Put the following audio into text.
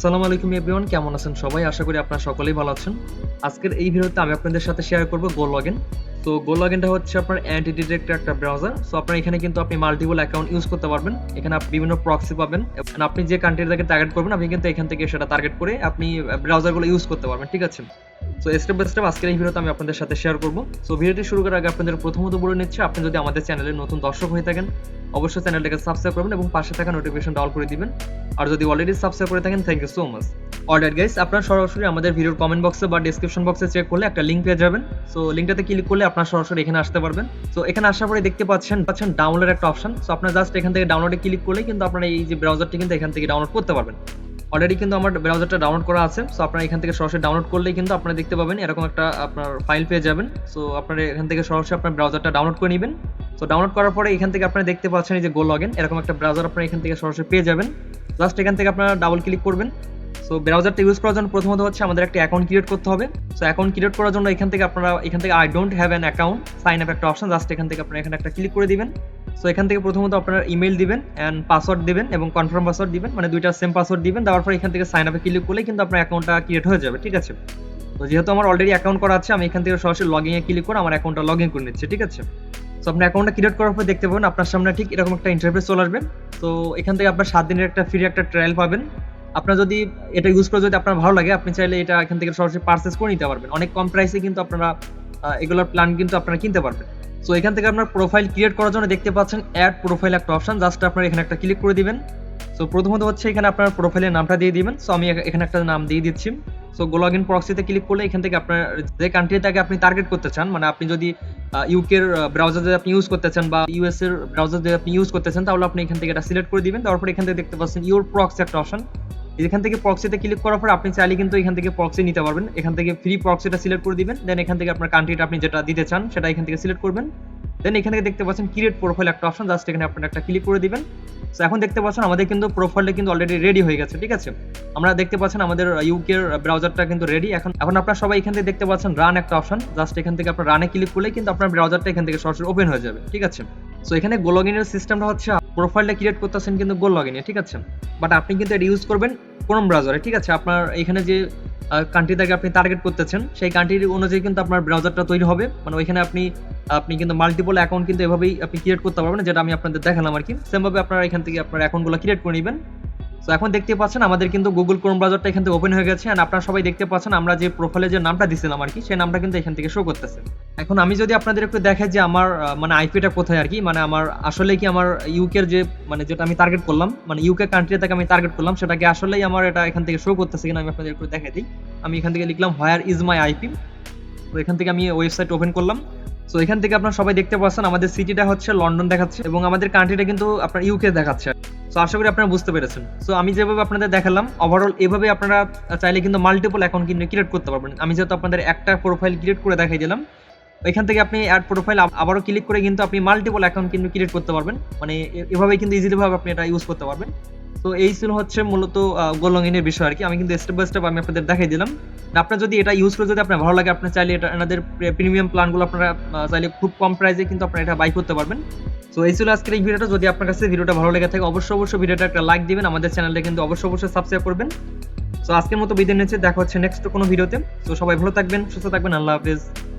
আসসালামু আলাইকুম এভরিওয়ান কেমন আছেন সবাই? আশা করি আপনারা সকলেই ভালো আছেন। আজকের এই ভিডিওতে আমি আপনাদের সাথে শেয়ার করব গো লগইন তো গো লগইনটা হচ্ছে আপনার অ্যান্টি ডিটেক্টর একটা ব্রাউজার সো আপনার এখানে কিন্তু আপনি মাল্টিপল অ্যাকাউন্ট ইউজ করতে পারবেন। এখানে আপনি বিভিন্ন প্রক্সি পাবেন। এবং আপনি যে কান্ট্রিটাকে টার্গেট করবেন, আপনি কিন্তু এখান থেকে সেটা টার্গেট করে আপনি ব্রাউজারগুলো ইউজ করতে পারবেন, ঠিক আছে? সো স্টেপ বাই স্টেপ আজকের এই ভিডিওতে আমি আপনাদের সাথে শেয়ার করব। সো ভিডিওটি শুরু করার আগে আপনাদের প্রথমত বলে নিচ্ছে, আপনি যদি আমাদের চ্যানেলে নতুন দর্শক হয়ে থাকেন, অবশ্যই চ্যানেলটাকে সাবস্ক্রাইব করবেন এবং পাশে থাকা নোটিফিকেশনটা অল করে দিবেন। আর যদি অলরেডি সাবস্ক্রাইব করে থাকেন thank you so much alright guys আপনারা সরাসরি আমাদের ভিডিওর কমেন্ট বক্সে বা ডেসক্রিপশন বক্সে চেক করলে একটা লিঙ্ক পেয়ে যাবেন। সো লিঙ্কটাতে ক্লিক করলে আপনারা সরাসরি এখানে আসতে পারবেন। সো এখানে আসার পরে দেখতে পাচ্ছেন পাচ্ছেন ডাউনলোড একটা অপশন সো আপনারা জাস্ট এখান থেকে ডাউনলোডে ক্লিক করলে কিন্তু আপনারা এই যে ব্রাউজারটি কিন্তু এখান থেকে ডাউনলোড করতে পারবেন। অলরেডি কিন্তু আমার ব্রাউজারটা ডাউনলোড করা আছে। সো আপনারা এখান থেকে সরাসরি ডাউনলোড করলেই কিন্তু আপনারা দেখতে পাবেন এরকম একটা আপনার ফাইল পেয়ে যাবেন। সো আপনারা এখান থেকে সরাসরি আপনার ব্রাউজারটা ডাউনলোড করে নেবেন। সো ডাউনলোড করার পরে এখান থেকে আপনারা দেখতে পাচ্ছেন এই যে গো লগইন এরকম একটা ব্রাউজার আপনারা এখান থেকে সরাসরি পেয়ে যাবেন। জাস্ট এখান থেকে আপনারা ডাবল ক্লিক করবেন। সো ব্রাউজারটা ইউজ করার জন্য প্রথমত হচ্ছে আমাদের একটা অ্যাকাউন্ট ক্রিয়েট করতে হবে। সো অ্যাকাউন্ট ক্রিয়েট করার জন্য এখান থেকে আপনারা, এখান থেকে I don't have an account sign up একটা অপশন জাস্ট এখান থেকে আপনারা এখানে একটা ক্লিক করে দিবেন। সো এখান থেকে প্রথমত আপনারা ইমেল দিবেন অ্যান্ড পাসওয়ার্ড দিবেন এবং কনফার্ম পাসওয়ার্ড দিবেন মানে দুইটা সেম পাসওয়ার্ড দিবেন। দেওয়ার পর এখান থেকে সাইন আপে ক্লিক করলে কিন্তু আপনার অ্যাকাউন্টটা ক্রিয়েট হয়ে যাবে, ঠিক আছে? তো যেহেতু আমার অলরেডি অ্যাকাউন্ট করা আছে, আমি এখান থেকে সরাসরি লগ ইনে ক্লিক করে আমার অ্যাকাউন্টটা লগ ইন করে নিচ্ছি, ঠিক আছে? সো আপনার অ্যাকাউন্টটা ক্রিয়েট করার পর দেখতে পাবেন, আপনার সামনে ঠিক এরকম একটা ইন্টারফেস চলে আসবে। তো এখান থেকে আপনার সাত দিনের একটা ফ্রি একটা ট্রায়াল পাবেন। আপনার যদি এটা ইউজ করে যদি আপনার ভালো লাগে, আপনি চাইলে এটা এখান থেকে সরাসরি পারচেস করে নিতে পারবেন। অনেক কম প্রাইসে কিন্তু আপনারা এগুলোর প্ল্যান কিন্তু আপনারা কিনতে পারবেন। সো এখান থেকে আপনার প্রোফাইল ক্রিয়েট করার জন্য দেখতে পাচ্ছেন অ্যাড প্রোফাইল একটা অপশন জাস্ট আপনার এখানে একটা ক্লিক করে দিবেন। সো প্রথমত হচ্ছে এখানে আপনার প্রোফাইলের নামটা দিয়ে দিবেন। সো আমি এখানে একটা নাম দিয়ে দিচ্ছি। সো গো লগ ইন প্রক্সিতে ক্লিক করলে এখান থেকে আপনার যে কান্ট্রিটাকে আপনি টার্গেট করতে চান মানে আপনি যদি ইউকের ব্রাউজার যদি আপনি ইউজ করতে চান বা ইউএস এর ব্রাউজার যদি আপনি ইউজ করতে চান, তাহলে আপনি এখান থেকে এটা সিলেক্ট করে দিবেন। তারপর এখান থেকে দেখতে পাচ্ছেন ইউর প্রক্সি একটা অপশন এখান থেকে প্রক্সিতে ক্লিক করার পর আপনি চাইলে কিন্তু এখান থেকে প্রক্সি নিতে পারবেন। এখান থেকে ফ্রি প্রক্সিটা সিলেক্ট করে দিবেন। দেন এখান থেকে আপনার কান্ট্রিটা আপনি যেটা দিতে চান, সেটা এখান থেকে সিলেক্ট করবেন। দেন এখান থেকে দেখতে পাচ্ছেন ক্রিয়েট প্রোফাইল একটা অপশন জাস্ট এখানে আপনার একটা ক্লিক করে দিবেন। সো এখন দেখতে পাচ্ছেন আমাদের কিন্তু প্রোফাইলটা কিন্তু অলরেডি রেডি হয়ে গেছে, ঠিক আছে? আমরা দেখতে পাচ্ছেন আমাদের ইউকের ব্রাউজারটা কিন্তু রেডি এখন এখন আপনারা সবাই এখান থেকে দেখতে পাচ্ছেন রান একটা অপশন জাস্ট এখান থেকে আপনার রানে ক্লিক করলে কিন্তু আপনার ব্রাউজারটা এখান থেকে সরাসরি ওপেন হয়ে যাবে, ঠিক আছে? সো এখানে গো লগইনের সিস্টেমটা হচ্ছে প্রোফাইলটা ক্রিয়েট করতেছেন কিন্তু গো লগইনে ঠিক আছে? বাট আপনি কিন্তু এটা ইউজ করবেন কোন ব্রাউজারে ঠিক আছে? আপনার এখানে যে কান্ট্রিটাকে আপনি টার্গেট করতেছেন, সেই কান্ট্রির অনুযায়ী কিন্তু আপনার ব্রাউজারটা তৈরি হবে। মানে ওইখানে আপনি আপনি কিন্তু মাল্টিপল অ্যাকাউন্ট কিন্তু এভাবেই আপনি ক্রিয়েট করতে পারবেন, যেটা আমি আপনাদের দেখালাম আর কি। সেমভাবে আপনারা এখান থেকে আপনার অ্যাকাউন্টগুলো ক্রিয়েট করে নেবেন। তো এখন দেখতে পাচ্ছেন আমাদের কিন্তু গুগল ক্রোম ব্রাউজারটা এখান থেকে ওপেন হয়ে গেছে অ্যান্ড আপনারা সবাই দেখতে পাচ্ছেন আমরা যে প্রোফাইলে যে নামটা দিছিলাম আর কি, সেই নামটা কিন্তু এখান থেকে শো করতেছে। এখন আমি যদি আপনাদের একটু দেখাই যে আমার মানে আইপিটা কোথায় আর কি মানে আমার আসলে কি আমার ইউকের যে মানে যেটা আমি টার্গেট করলাম মানে ইউকে কান্ট্রি থেকে আমি টার্গেট করলাম, সেটাকে আসলেই আমার এটা এখান থেকে শো করতেছে কিনা আমি আপনাদের একটু দেখাই দিই। আমি এখান থেকে লিখলাম হোয়ার ইজ মাই আইপি তো এখান থেকে আমি ওয়েবসাইট ওপেন করলাম। সো এখান থেকে আপনারা সবাই দেখতে পাচ্ছেন, আমাদের সিটিটা হচ্ছে লন্ডন দেখাচ্ছে এবং আমাদের কান্ট্রিটা কিন্তু আপনার ইউকে দেখাচ্ছে। সো আশা করি আপনারা বুঝতে পেরেছেন। সো আমি যেভাবে আপনাদের দেখালাম ওভারঅল এভাবে আপনারা চাইলে কিন্তু মাল্টিপল অ্যাকাউন্ট কিন্তু ক্রিয়েট করতে পারবেন। আমি যেহেতু আপনাদের একটা প্রোফাইল ক্রিয়েট করে দেখাই দিলাম এখান থেকে আপনি অ্যাড প্রোফাইল আবারও ক্লিক করে কিন্তু আপনি মাল্টিপল অ্যাকাউন্ট কিন্তু ক্রিয়েট করতে পারবেন। মানে এ- এভাবেই কিন্তু ইজিলি ভাবে আপনি এটা ইউজ করতে পারবেন। তো এই ছিল হচ্ছে মূলত গোলঙ্গিনের বিষয় আর কি। আমি কিন্তু স্টেপ বাই স্টেপ আমি আপনাদের দেখাই দিলাম। আপনার যদি এটা ইউজ করে যদি আপনার ভালো লাগে আপনি চাইলে এটা এনাদের প্রিমিয়াম প্ল্যানগুলো আপনারা চাইলে খুব কম প্রাইসে কিন্তু আপনারা এটা বাই করতে পারবেন। সো এই ছিল আজকের এই ভিডিওটা। যদি আপনার কাছে ভিডিওটা ভালো লেগে থাকে, অবশ্যই অবশ্যই ভিডিওটা একটা লাইক দিবেন, আমাদের চ্যানেলটা কিন্তু অবশ্যই অবশ্যই সাবস্ক্রাইব করবেন। সো আজকের মতো বিদায় নিচ্ছে। দেখা হচ্ছে নেক্সট কোনো ভিডিওতে। তো সবাই ভালো থাকবেন, সুস্থ থাকবেন। আল্লাহ হাফেজ।